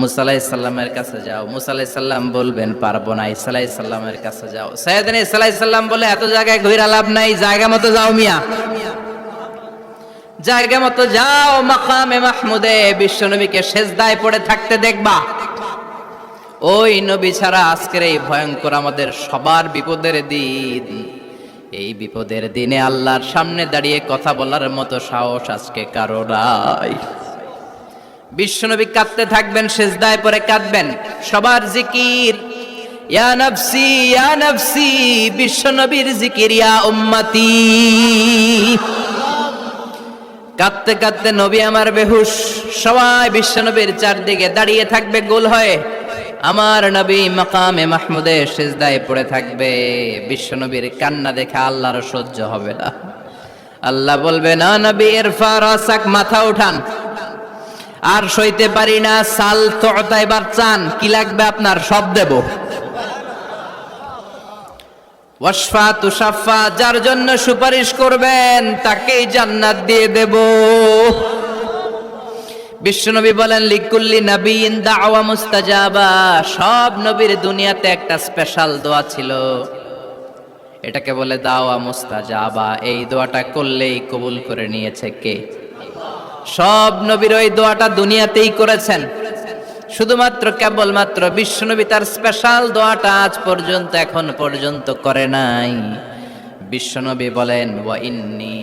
মুসা আলাইহিস সাল্লামের কাছে যাও। মুসা আলাইহিস সাল্লাম বলবেন, পারব না আলাইহিস সাল্লামের কাছে যাও। সৈয়দনা ঈসা আলাইহিস সাল্লাম বলে, এত জায়গায় ঘুরা লাভ নাই, জায়গা মতো যাও মিয়া। জায়গা মতো যাও, মাকামে মাহমুদে, বিশ্বনবীকে সেজদায় পড়ে থাকতে দেখবা। ওই নবী ছাড়া আজকের এই ভয়ঙ্কর আমাদের সবার বিপদের দিন। এই বিপদের দিনে আল্লাহর সামনে দাঁড়িয়ে কথা বলার মতো সাহস আজকে কারও নাই। বিশ্বনবী কাঁদতে থাকবেন, সেজদায় পরে কাঁদবেন। সবার জিকির, ইয়া নফসি ইয়া নফসি, বিশ্বনবীর জিকির, ইয়া উম্মতি। কাঁদতে কাঁদতে নবী আমার বেহুশ, সবাই বিশ্বনবীর চারদিকে দাঁড়িয়ে থাকবে, গোল হয়ে। আমার নবী মাকামে মাহমুদে সেজদায় পড়ে থাকবে। বিশ্বনবীর কান্না দেখে আল্লাহর সহ্য হবে না। আল্লাহ বলবে, না নবী ইরফা রাসাক মাথা উঠান। আর সইতে পারি না, সাল তো এবার চান কি লাগবে আপনার? সব দেব। ওয়াসফা তুষাফা যার জন্য সুপারিশ করবেন, তাকেই জান্নাত দিয়ে দেব। বিশ্বনবী বলেন, লিকুল্লি নবীন দাওয়া মুস্তাজাবা, সব নবীর দুনিয়াতে একটা স্পেশাল দোয়া ছিল। এটাকে বলে দাওয়া মুস্তাজাবা। এই দোয়াটা করলেই কবুল করে নিয়েছে কে? সব নবীর ওই দোয়াটা দুনিয়াতেই করেছেন। শুধুমাত্র কেবলমাত্র বিশ্বনবী তার স্পেশাল দোয়াটা আজ পর্যন্ত, এখন পর্যন্ত করে নাই। বিশ্বনবী বলেন, ওয়া ইন্নি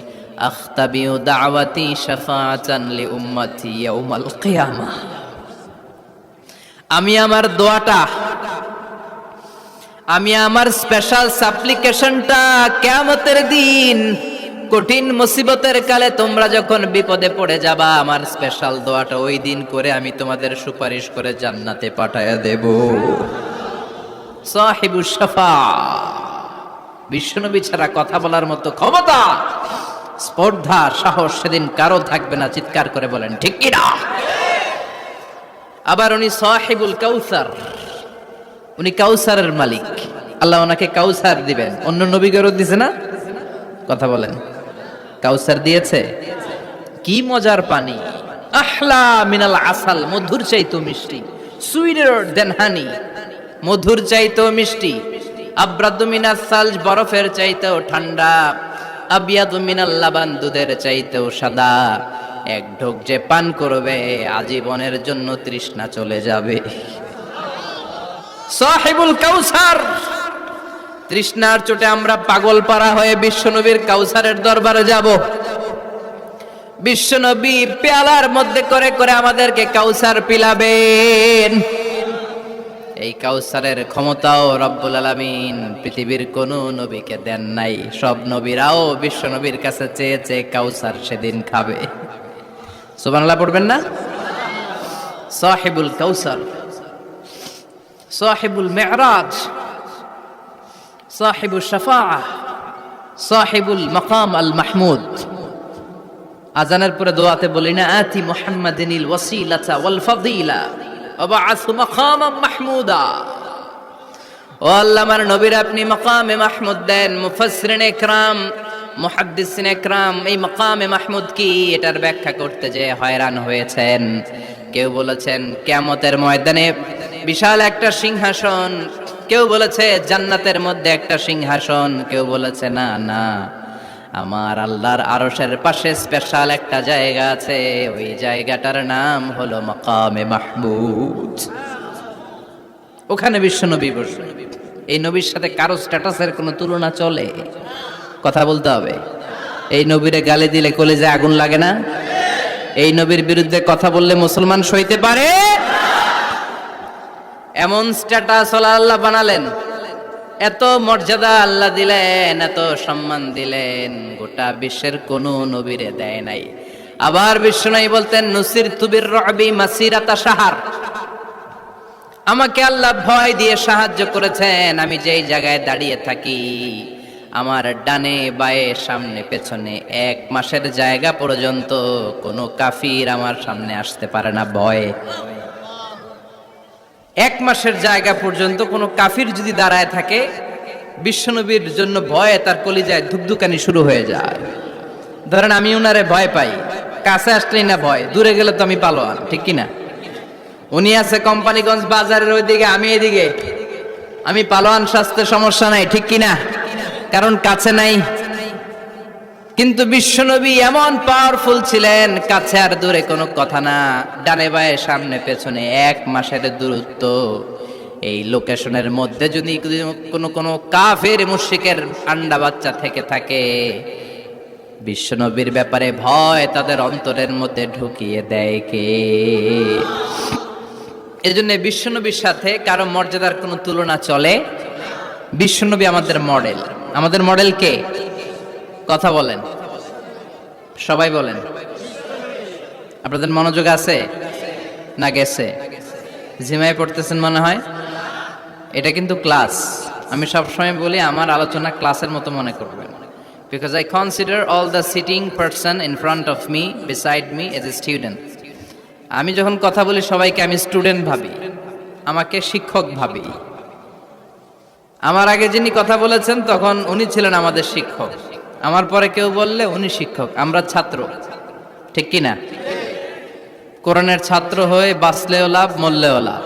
আখতাবিউ দাওয়াতি শাফাআতান লি উম্মতি ইয়াউমাল কিয়ামা। আমি আমার দোয়াটা, আমি আমার স্পেশাল সাপ্লিকেশনটা কিয়ামতের দিন কঠিন মুসিবতের কালে তোমরা যখন বিপদে পড়ে যাবা, আমার স্পেশাল দোয়াটা ওই দিন করে আমি তোমাদের সুপারিশ করে জান্নাতে পাঠায়া দেব। সাহিবু শাফা। বিশ্বনবী ছাড়া কথা বলার মতো ক্ষমতা, স্পর্ধা, সাহস সেদিন কারও থাকবে না, চিৎকার করে বলেন, ঠিক কি না আবার উনি সাহেবুল কাউসার। উনি কাউসারের মালিক। আল্লাহ ওনাকে কাউসার দিবেন। অন্য নবীগরও দিছে না? কথা বলেন। কাউসার দিয়েছে? কি মজার পানি। আহলা মিনাল আসাল, মধুর চাইতো মিষ্টি। সুইটার দেন হানি, মধুর চাইতো মিষ্টি। আব্রাদু মিনাল সালজ বরফের চাইতেও ঠান্ডা। আবিয়াদু মিনাল লাবান দুধের চাইতেও সাদা। এক ঢোক যে পান করবে, আজীবনের জন্য তৃষ্ণা চলে যাবে। সাহিবুল কাউসার! তৃষ্ণার চোটে আমরা পাগল পাড়া হয়ে বিশ্বনবীর কাউসারের দরবারে যাব। বিশ্বনবী পেয়ালার মধ্যে করে করে আমাদেরকে কাউসার পিলাবেন। এই কাউসারের ক্ষমতাও রব্বুল আলামিন পৃথিবীর কোন নবীকে দেন নাই। সব নবীরাও বিশ্বনবীর কাছে চেয়ে চেয়ে কাউসার সেদিন খাবে। সুবহানাল্লাহ পড়বেন না? সাহিবুল কাউসার। সাহিবুল মেরাজ। সাহিবুল শাফাআ, সাহিবুল মাকাম আল মাহমুদ। আজানের পরে দোয়াতে বলি, না আতি মুহাম্মাদিনিল ওয়াসিলাতা ওয়াল ফাদিলা ওয়াবাআসু মাকামাম মাহমুদা। ও আল্লাহ, আমার নবীর আপনি মাকামে মাহমুদ দেন, মুফাসসিরিন ইকরাম মুহাদ্দিসিন ইকরাম এই মাকামে মাহমুদ কি? এটার ব্যাখ্যা করতে যে হয়রান হয়েছেন। কেউ বলেছেন, কিয়ামতের ময়দানে বিশাল একটা সিংহাসন কেউ বলেছে, জান্নাতের মধ্যে একটা সিংহাসন। কেউ বলেছে, না না। আমার আল্লাহর আরশের পাশে স্পেশাল একটা জায়গা আছে। ওই জায়গাটার নাম হলো মাকামে মাহমুদ। ওখানে বিশ্বনবী বসবেন এই নবীর সাথে কারও স্ট্যাটাসের কোনো তুলনা চলে? কথা বলতে হবে। এই নবীরে গালি দিলে কলেজে আগুন লাগে না? এই নবীর বিরুদ্ধে কথা বললে মুসলমান সইতে পারে? এমন স্ট্যাটাস আল্লাহ বানালেন। এত মর্যাদা আল্লাহ দিলেন, এত সম্মান দিলেন, গোটা বিশ্বের কোন নবীরে দেয় নাই। আবার বিশ্বনয়ী বলতেন, নসির তুবির রবি মাসিরাতা সাহার আমাকে আল্লাহ ভয় দিয়ে সাহায্য করেছেন, আমি যেই জায়গায় দাঁড়িয়ে থাকি, আমার ডানে বায়ে সামনে পেছনে এক মাসের জায়গা পর্যন্ত কোনো কাফির আমার সামনে আসতে পারে না, ভয়ে। এক মাসের জায়গা পর্যন্ত কোনো কাফির যদি দাঁড়ায় থাকে, বিশ্বনবীর জন্য ভয়ে তার কলিজায় ধুকধুকানি শুরু হয়ে যায়। ধরেন আমি উনারে ভয় পাই, কাছে আসলেই না ভয়, দূরে গেলে তো আমি পালোয়ান, ঠিক কিনা উনি আছে কোম্পানিগঞ্জ বাজারের ওইদিকে, আমি এদিকে। আমি পালোয়ান স্বাস্থ্যের সমস্যা নাই, ঠিক কিনা কারণ কাছে নাই কিন্তু বিশ্বনবী এমন পাওয়ারফুল ছিলেন, কাছে আর দূরে কোনো কথা না। ডানে বায়ে, সামনে পেছনে এক মাসের দূরত্ব। এই লোকেশনের মধ্যে যদি কোনো কোনো কাফের মুশিকের আন্ডা বাচ্চা থেকে থাকে, বিশ্বনবীর ব্যাপারে ভয় তাদের অন্তরের মধ্যে ঢুকিয়ে দেয় কে? এই এজন্য বিশ্বনবীর সাথে কারও মর্যাদার কোনো তুলনা চলে। বিশ্বনবী আমাদের মডেল আমাদের মডেল কে? কথা বলেন। সবাই বলেন। আপনাদের মনোযোগ আছে না গেছে? জিমায় পড়তেছেন মনে হয়? এটা কিন্তু ক্লাস। আমি সবসময় বলি, আমার আলোচনা ক্লাসের মতো মনে করবেন। Because I consider all the sitting person in front of me beside me as a student আমি যখন কথা বলি, সবাইকে আমি স্টুডেন্ট ভাবি। আমাকে শিক্ষক ভাবি। আমার আগে যিনি কথা বলেছেন, তখন উনি ছিলেন আমাদের শিক্ষক। আমার পরে কেউ বললে উনি শিক্ষক, আমরা ছাত্র। ঠিক কিনা? কোরআনের ছাত্র হয়ে বাঁচলেও লাভ, মরলেও লাভ।